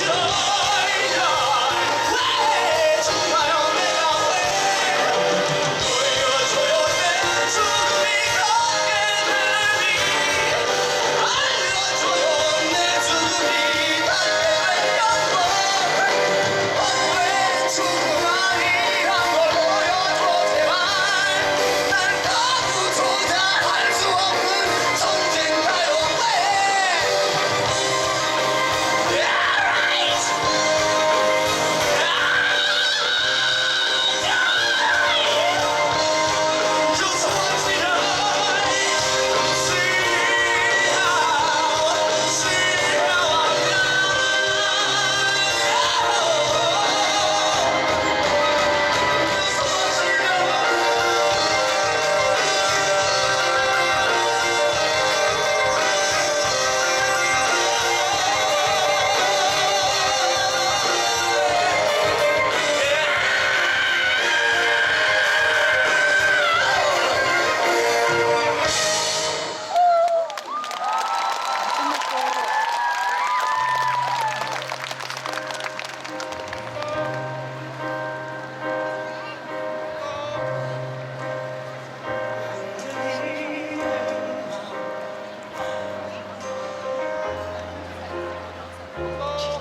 Revelation.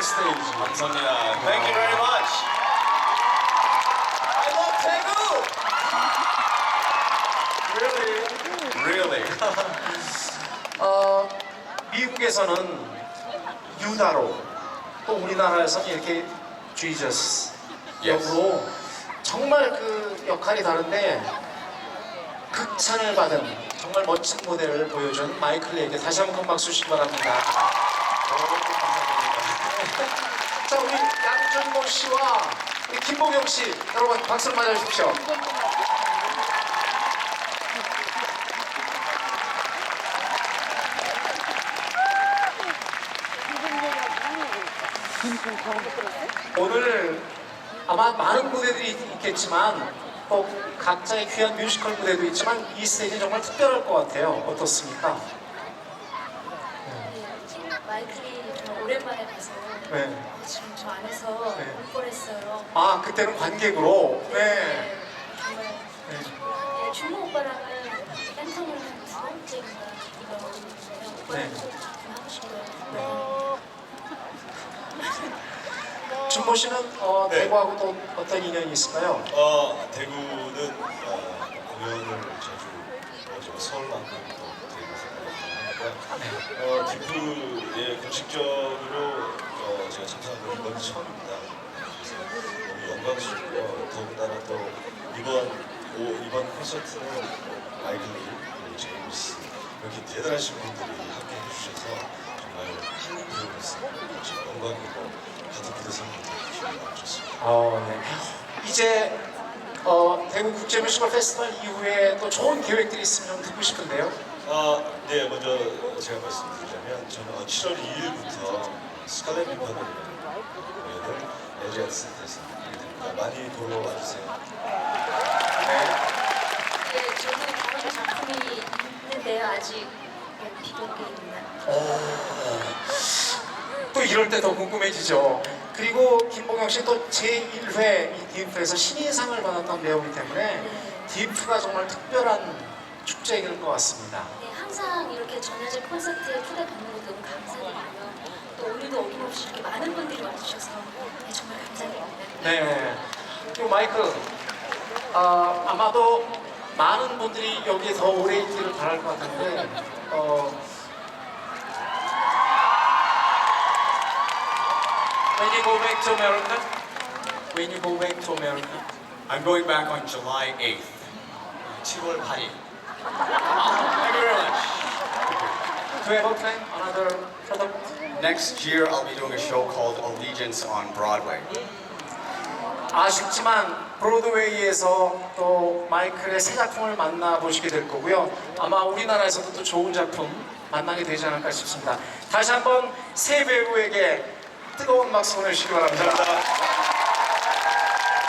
wonderful stage. 감사합니다. Thank you very much. I love Daegu. Really? Really. 어, 미국에서는 유다로 또 우리나라에서는 이렇게 Jesus 역으로 정말 그 역할이 다른데 극찬을 받은 정말 멋진 무대를 보여준 마이클에게 다시 한번 큰 박수 주시기 바랍니다. 자 우리 양준모 씨와 우리 김보경 씨 여러분 박수를 맞아주십시오. 오늘 아마 많은 무대들이 있겠지만 또 각자의 귀한 뮤지컬 무대도 있지만 이 스테이지 정말 특별할 것 같아요. 어떻습니까? 마이클이 정말 오랜만에 봐서 네. 저 안에서 네. 울 뻔했어요. 아 그때는 관객으로. 네. 정말 네. 네, 준모 오빠랑은 팬텀을 한두 번째인가 이거 있는데요. 오빠랑 네. 좀 하고 싶어요. 준모 씨는 어, 네. 대구하고 또 어떤 인연이 있을까요? 어, 대구는 어, 공연을 자주 어제 서울만큼 또 대구에서 하니까 어, 디프에 공식적으로 어, 제가 참석한 건 이번 처음입니다. 그래서 너무 영광스럽고 더군다나 또 이번 오, 이번 콘서트는 리 그리고 제임스 이렇게 대단하신 분들이 함께 해주셔서 정말 한국 배우로서 지금 영광이고 같은 무대에서 하는 기분이 좋습니다. 어, 네. 이제 어, 대구 국제 뮤지컬 페스티벌 이후에 또 좋은 계획들이 있으면 좀 듣고 싶은데요. 아, 네, 먼저 제가 말씀드리자면 저는 어, 7월 2일부터 스칼렛 센터에서 하게 됩니다. 많이 보러 와주세요. 네, 저는 다른 작품이 있는데요. 아직 네, 비공개입니다. 또 이럴 때 더 궁금해지죠. 그리고 김봉영 씨또 제1회 이 디프에서 신인상을 받았던 배우이기 때문에 네. 디프가 정말 특별한 축제일 것 같습니다. 네, 항상 이렇게 전야제 콘서트에 초대받는 것 너무 감사드리고요. 또 오늘도 어김없이 이렇게 많은 분들이 와주셔서 네, 정말 감사드립니다. 네. 그리고 마이크, 아, 아마도 많은 분들이 여기에 더 오래 있기를 바랄 것 같은데, 어, When you go back to America, when you go back to America, I'm going back on July 8th 7월 8일 Thank you very much another product. Next year I'll be doing a show called Allegiance on Broadway 아쉽지만 브로드웨이에서 또 마이클의 새 작품을 만나보시게 될 거고요. 아마 우리나라에서도 또 좋은 작품 만나게 되지 않을까 싶습니다. 다시 한번 새 배우에게 뜨거운 박수 보내주시기 바랍니다.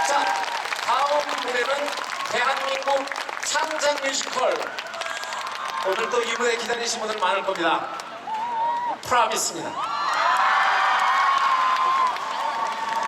자, 다음 무대는 대한민국 창작 뮤지컬. 오늘 또 이 무대 기다리신 분들 많을 겁니다. 프라미스입니다.